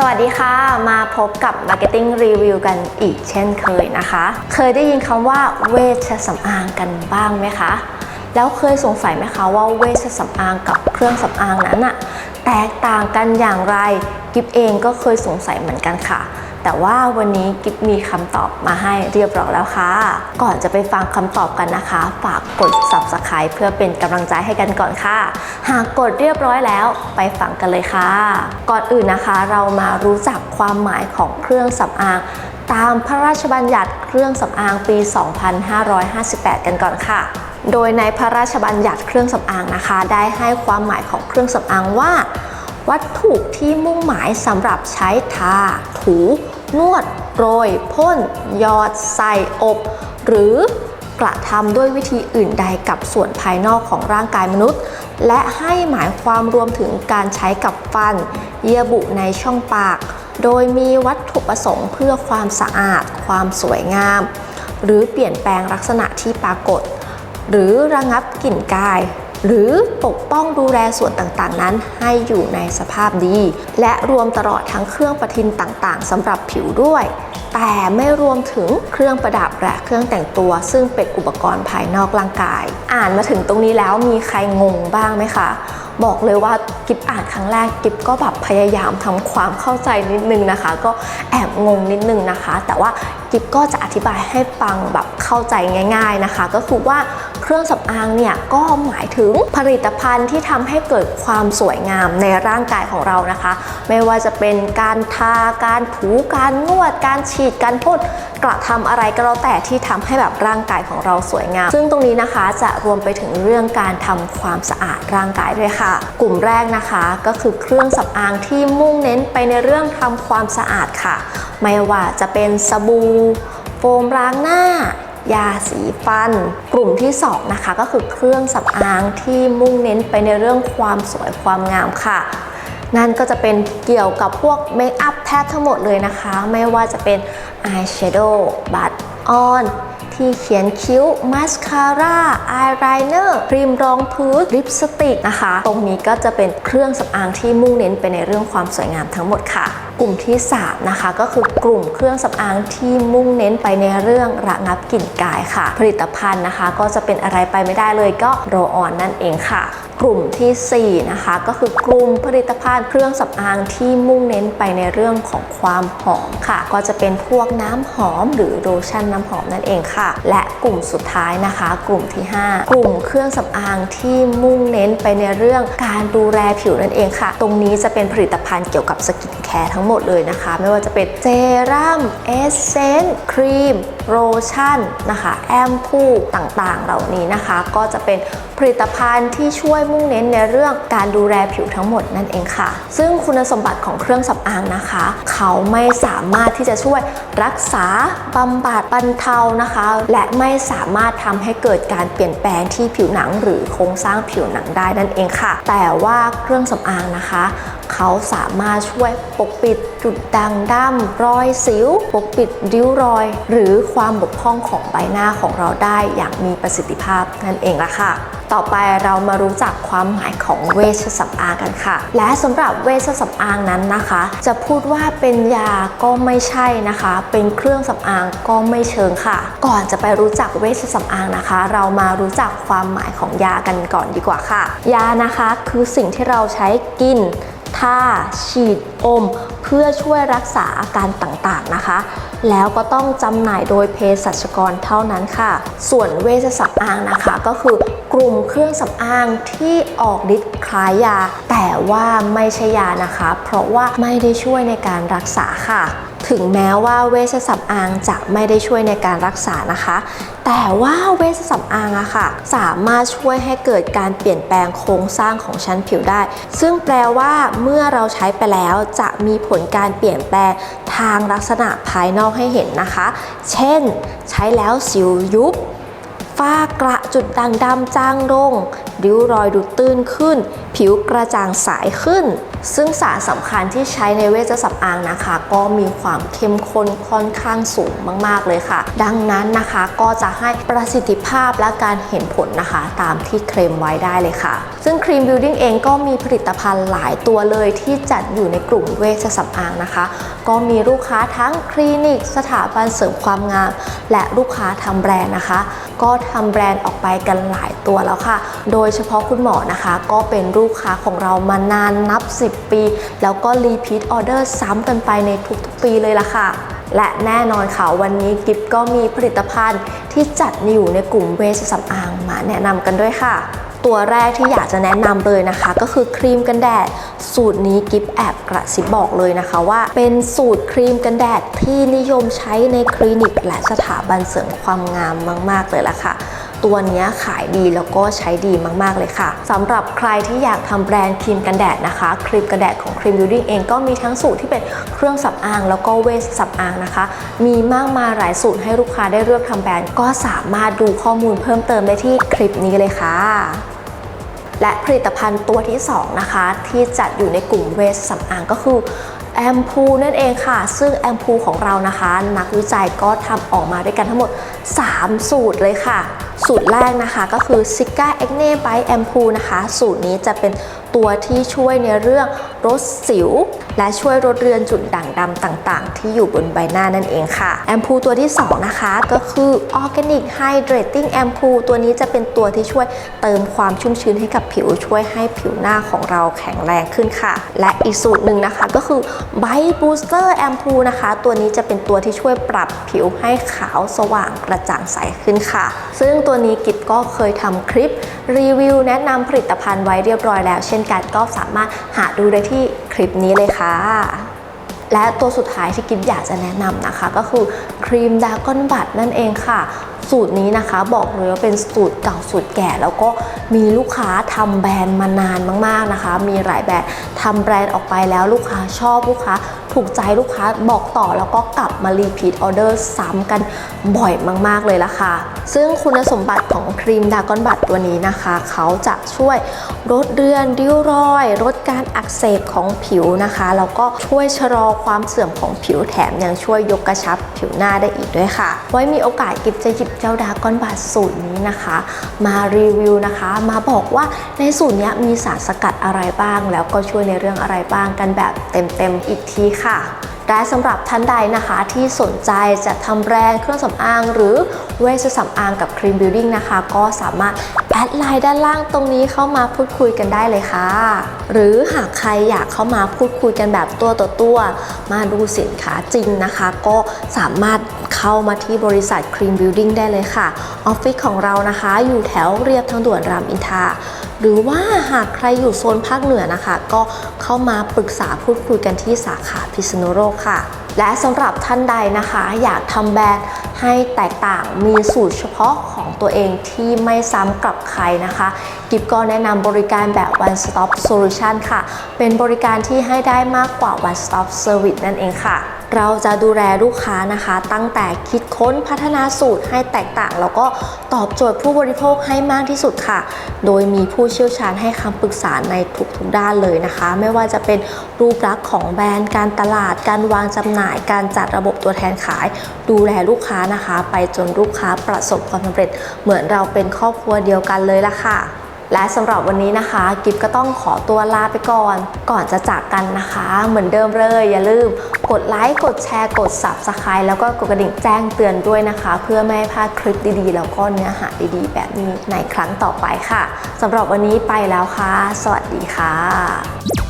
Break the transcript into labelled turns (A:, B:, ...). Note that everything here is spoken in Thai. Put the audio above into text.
A: สวัสดีค่ะ มาพบกับ Marketing Review กันอีกเช่นเคยนะคะ เคยได้ยินคำว่าเวชสำอางกันบ้างไหมคะ แล้วเคยสงสัยไหมคะว่าเวชสำอางกับเครื่องสำอางนั้นอะแตกต่างกันอย่างไร กิฟเองก็เคยสงสัยเหมือนกันค่ะ แต่ว่าวันนี้กิฟมีคำตอบมาให้เรียบร้อยแล้วค่ะ ก่อนจะไปฟังคำตอบกันนะคะ ฝากกด subscribe เพื่อเป็นกำลังใจให้กันก่อนค่ะ หากกดเรียบร้อยแล้วไปฟังกันเลยค่ะ ก่อนอื่นนะคะ เรามารู้จักความหมายของเครื่องสำอางตามพระราชบัญญัติเครื่องสำอางปี 2558 กันก่อนค่ะ โดยในพระราชบัญญัติเครื่องสำอางนะคะ ได้ให้ความหมายของเครื่องสำอางว่า วัตถุที่มุ่งหมายสำหรับใช้ทา ถู นวด โรย พ่นยอด ใส่อบ หรือกระทำด้วยวิธีอื่นใดกับส่วนภายนอกของร่างกายมนุษย์ และให้หมายความรวมถึงการใช้กับฟัน เยื่อบุในช่องปาก โดยมีวัตถุประสงค์เพื่อความสะอาด ความสวยงาม หรือเปลี่ยนแปลงลักษณะที่ปรากฏ หรือระงับกลิ่นกาย หรือปกป้องดูแลส่วนต่างๆ นั้นให้อยู่ในสภาพดี และรวมตลอดทั้งเครื่องประทินต่างๆสำหรับผิวด้วย แต่ไม่รวมถึงเครื่องประดับและเครื่องแต่งตัว ซึ่งเป็นอุปกรณ์ภายนอกร่างกาย อ่านมาถึงตรงนี้แล้วมีใครงงบ้างไหมคะบอกเลยว่ากิฟอ่านครั้งแรกกิฟก็แบบพยายามทำความเข้าใจนิดนึงนะคะ ก็แอบงงนิดนึงนะคะ แต่ว่ากิฟก็จะอธิบายให้ฟังแบบเข้าใจง่าย ๆนะคะ ก็คือว่า เครื่องสำอางเนี่ยก็หมายถึงผลิตภัณฑ์ที่ทำให้เกิดความสวยงามในร่างกายของเรานะคะ ไม่ว่าจะเป็นการทา การถูการนวด การฉีด การพ่นกระทำอะไรก็แล้วแต่ที่ทำให้แบบร่างกายของเราสวยงาม ซึ่งตรงนี้นะคะจะรวมไปถึงเรื่องการทำความสะอาดร่างกายด้วยค่ะ กลุ่มแรกนะคะก็คือเครื่องสำอางที่มุ่งเน้นไปในเรื่องทำความสะอาดค่ะ ไม่ว่าจะเป็นสบู่โฟมล้างหน้า ยาสีฟัน กลุ่มที่สองนะคะก็คือเครื่องสำอางที่มุ่งเน้นไปในเรื่องความสวยความงามค่ะนั่นก็จะเป็นเกี่ยวกับพวกเมคอัพแทบทั้งหมดเลยนะคะ ไม่ว่าจะเป็นอายแชโดว์บัตออน ที่เขียนคิ้วมาสคาร่าอายไลเนอร์ครีมรองพื้นลิปสติกนะคะ ตรงนี้ก็จะเป็นเครื่องสำอางที่มุ่งเน้นไปในเรื่องความสวยงามทั้งหมดค่ะ กลุ่มที่ 3 นะคะ ก็คือกลุ่มเครื่องสำอางที่มุ่งเน้นไปในเรื่องระงับกลิ่นกายค่ะ ผลิตภัณฑ์นะคะ ก็จะเป็นอะไรไปไม่ได้เลยก็โรออนนั่นเองค่ะ กลุ่มทีสี่ 4 นะคะ ก็คือกลุ่มผลิตภัณฑ์เครื่องสำอางที่มุ่งเน้นไปในเรื่องของความหอมค่ะ ก็จะเป็นพวกน้ำหอมหรือโลชั่นน้ำหอมนั่นเองค่ะ และกลุ่มสุดท้ายนะคะ กลุ่มที่ 5 กลุ่มเครื่องสำอางที่มุ่งเน้นไปในเรื่องการดูแลผิวนั่นเองค่ะ ตรงนี้จะเป็นผลิตภัณฑ์เกี่ยวกับสกินแคร์ทั้งหมดเลยนะคะ ไม่ว่าจะเป็นเจรั่มเอสเซนต์ครีมโลชั่นนะคะ แอมพูต่างๆ เหล่านี้นะคะ ก็จะเป็นผลิตภัณฑ์ที่ช่วยมุ่งเน้นในเรื่องการดูแลผิวทั้งหมดนั่นเองค่ะ ซึ่งคุณสมบัติของเครื่องสำอางนะคะ เขาไม่สามารถที่จะช่วยรักษาบำบัดบรรเทานะคะ และไม่สามารถทำให้เกิดการเปลี่ยนแปลงที่ผิวหนัง หรือโครงสร้างผิวหนังได้นั่นเองค่ะ แต่ว่าเครื่องสำอางนะคะ เขาสามารถช่วยปกปิดจุดด่างดำรอยสิว ปกปิดริ้วรอย หรือความบกพร่องของใบหน้าของเราได้อย่างมีประสิทธิภาพนั่นเองละค่ะต่อไปเรามารู้จักความหมายของเวชสำอางกันค่ะ และสำหรับเวชสำอางนั้นนะคะ จะพูดว่าเป็นยาก็ไม่ใช่นะคะ เป็นเครื่องสำอางก็ไม่เชิงค่ะ ก่อนจะไปรู้จักเวชสำอางนะคะ เรามารู้จักความหมายของยากันก่อนดีกว่าค่ะ ยานะคะคือสิ่งที่เราใช้กิน ทาฉีดอม เพื่อช่วยรักษาอาการต่างๆนะคะ แล้วก็ต้องจำหน่ายโดยเภสัชกรเท่านั้นค่ะ ส่วนเวชสำอางนะคะก็คือกลุ่มเครื่องสำอางที่ออกฤทธิ์คล้ายยา แต่ว่าไม่ใช่ยานะคะ เพราะว่าไม่ได้ช่วยในการรักษาค่ะ ถึงแม้ว่าเวชสำอางจะไม่ได้ช่วยในการรักษานะคะ แต่ว่าเวชสำอางอะค่ะ สามารถช่วยให้เกิดการเปลี่ยนแปลงโครงสร้างของชั้นผิวได้ ซึ่งแปลว่าเมื่อเราใช้ไปแล้วจะมีผลการเปลี่ยนแปลงทางลักษณะภายนอกให้เห็นนะคะ เช่น ใช้แล้วสิวยุบฝ้ากระจุดด่างดำจางลงริ้วรอยดูตื้นขึ้น ผิวกระจ่างใสขึ้น ซึ่งสารสำคัญที่ใช้ในเวชสำอางนะคะ ก็มีความเข้มข้นค่อนข้างสูงมากๆเลยค่ะ ดังนั้นนะคะก็จะให้ประสิทธิภาพและการเห็นผลนะคะ ตามที่เคลมไว้ได้เลยค่ะ ซึ่งครีมบิวดิ้งเองก็มีผลิตภัณฑ์หลายตัวเลยที่จัดอยู่ในกลุ่มเวชสำอางนะคะ ก็มีลูกค้าทั้งคลินิก สถาบันเสริมความงาม และลูกค้าทำแบรนด์นะคะ ก็ทำแบรนด์ออกไปกันหลายตัวแล้วค่ะ โดยเฉพาะคุณหมอนะคะ ก็เป็นลูกค้าของเรามานานนับ 10ปี แล้วก็รีพีทออเดอร์ซ้ำกันไปในทุกๆปีเลยล่ะค่ะ และแน่นอนค่ะ วันนี้กิฟก็มีผลิตภัณฑ์ที่จัดอยู่ในกลุ่มเวชสำอางมาแนะนำกันด้วยค่ะตัวแรกที่อยากจะแนะนำเลยนะคะ ก็คือครีมกันแดด สูตรนี้กิฟแอบกระซิบบอกเลยนะคะว่า เป็นสูตรครีมกันแดดที่นิยมใช้ในคลินิก และสถาบันเสริมความงามมาก ๆ เลยล่ะค่ะ ตัวนี้ขายดีแล้วก็ใช้ดีมาก ๆ เลยค่ะสำหรับใครที่อยากทำแบรนด์ครีมกันแดดนะคะ ครีมกันแดดของครีมบิวดิ้งเองก็มีทั้งสูตรที่เป็นเครื่องสำอาง แล้วก็เวชสำอางนะคะ มีมากมายหลายสูตรให้ลูกค้าได้เลือกทำแบรนด์ ก็สามารถดูข้อมูลเพิ่มเติมได้ที่คลิปนี้เลยค่ะและผลิตภัณฑ์ตัวที่ 2 นะคะ ที่จัดอยู่ในกลุ่มเวชสำอางก็คือ แอมพูนั่นเองค่ะ ซึ่งแอมพูของเรานะคะ นักวิจัยก็ทำออกมาด้วยกันทั้งหมด 3 สูตรเลยค่ะ สูตรแรกนะคะก็คือ s i c a Acne by a m p o o นะคะ สูตรนี้จะเป็นตัวที่ช่วยในเรื่องลดสิว และช่วยลดเรือนจุดด่างดำต่าง ๆ ที่อยู่บนใบหน้านั่นเองค่ะแอมพูตัวที่ 2 นะคะก็คือ Organic Hydrating a m p o o ตัวนี้จะเป็นตัวที่ช่วยเติมความชุ่มชื้นให้กับผิวช่วยให้ผิวหน้าของเราแข็งแรงขึ้นค่ะ และอีกสูตรหนึ่งนะคะก็คือ Bite Booster a m p o o นะคะ ตัวนี้จะเป็นตัวที่ช่วยปรับผิวให้ขาวสว่างกระจ่างใสขึ้นค่ะ ซึ่งตัวนี้กิบก็เคยทำคลิปรีวิวแนะนำผลิตภัณฑ์ไว้เรียบร้อยแล้ว เช่นกันก็สามารถหาดูได้ที่ ลิปนี้เลยค่ะ และตัวสุดท้ายที่กิฟอยากจะแนะนำนะคะ ก็คือครีมดากอนบัตนั่นเองค่ะสูตรนี้นะคะบอกเลยว่าเป็นสูตรเก่าสูตรแก่ แล้วก็มีลูกค้าทำแบรนด์มานานมากๆนะคะ มีหลายแบรนด์ทำแบรนด์ออกไปแล้วลูกค้าชอบลูกค้า ถูกใจลูกค้าบอกต่อแล้วก็กลับมารีพีทออเดอร์ซ้ำกันบ่อยมากๆเลยล่ะค่ะ ซึ่งคุณสมบัติของครีมดากอนบัตตัวนี้นะคะ เขาจะช่วยลดเรือนริ้วรอยลดการอักเสบของผิวนะคะ แล้วก็ช่วยชะลอความเสื่อมของผิวแถมยังช่วยยกกระชับผิวหน้าได้อีกด้วยค่ะ ไว้มีโอกาสกิฟจะหยิบเจ้าดากอนบัตสูตรนี้นะคะ มารีวิวนะคะ มาบอกว่าในสูตรนี้มีสารสกัดอะไรบ้าง แล้วก็ช่วยในเรื่องอะไรบ้างกันแบบเต็มๆอีกทีค่ะค่ะและสำหรับท่านใดนะคะที่สนใจจะทำแบรนด์เครื่องสำอาง หรือเวชสำอางกับครีมบิวดิ้งนะคะ ก็สามารถแอดไลน์ด้านล่างตรงนี้เข้ามาพูดคุยกันได้เลยค่ะ หรือหากใครอยากเข้ามาพูดคุยกันแบบตัวต่อตัว มาดูสินค้าจริงนะคะ ก็สามารถเข้ามาที่บริษัทครีมบิวดิ้งได้เลยค่ะออฟฟิศของเรานะคะ อยู่แถวเรียบทางด่วนรามอินทรา หรือว่าหากใครอยู่โซนภาคเหนือนะคะ ก็เข้ามาปรึกษาพูดคุยกันที่สาขาพิษณุโลกค่ะ และสำหรับท่านใดนะคะ อยากทำแบรนด์ให้แตกต่างมีสูตรเฉพาะของตัวเองที่ไม่ซ้ำกับใครนะคะ กิฟก็แนะนำบริการแบบ one stop solution ค่ะ เป็นบริการที่ให้ได้มากกว่า one stop service นั่นเองค่ะ เราจะดูแลลูกค้านะคะ ตั้งแต่คิดค้นพัฒนาสูตรให้แตกต่าง แล้วก็ตอบโจทย์ผู้บริโภคให้มากที่สุดค่ะ โดยมีผู้เชี่ยวชาญให้คำปรึกษาในทุกๆด้านเลยนะคะ ไม่ว่าจะเป็นรูปลักษณ์ของแบรนด์การตลาด การวางจำหน่าย การจัดระบบตัวแทนขาย ดูแลลูกค้านะคะ ไปจนลูกค้าประสบความสำเร็จ เหมือนเราเป็นครอบครัวเดียวกันเลยละค่ะ และสำหรับวันนี้นะคะ กิฟก็ต้องขอตัวลาไปก่อน ก่อนจะจากกันนะคะ เหมือนเดิมเลย อย่าลืมกดไลค์กดแชร์กด Subscribe แล้วก็กดกระดิ่งแจ้งเตือนด้วยนะคะ เพื่อไม่ให้พลาดคลิปดีๆ แล้วก็เนื้อหาดีๆ แบบนี้ในครั้งต่อไปค่ะสำหรับวันนี้ไปแล้วค่ะ สวัสดีค่ะ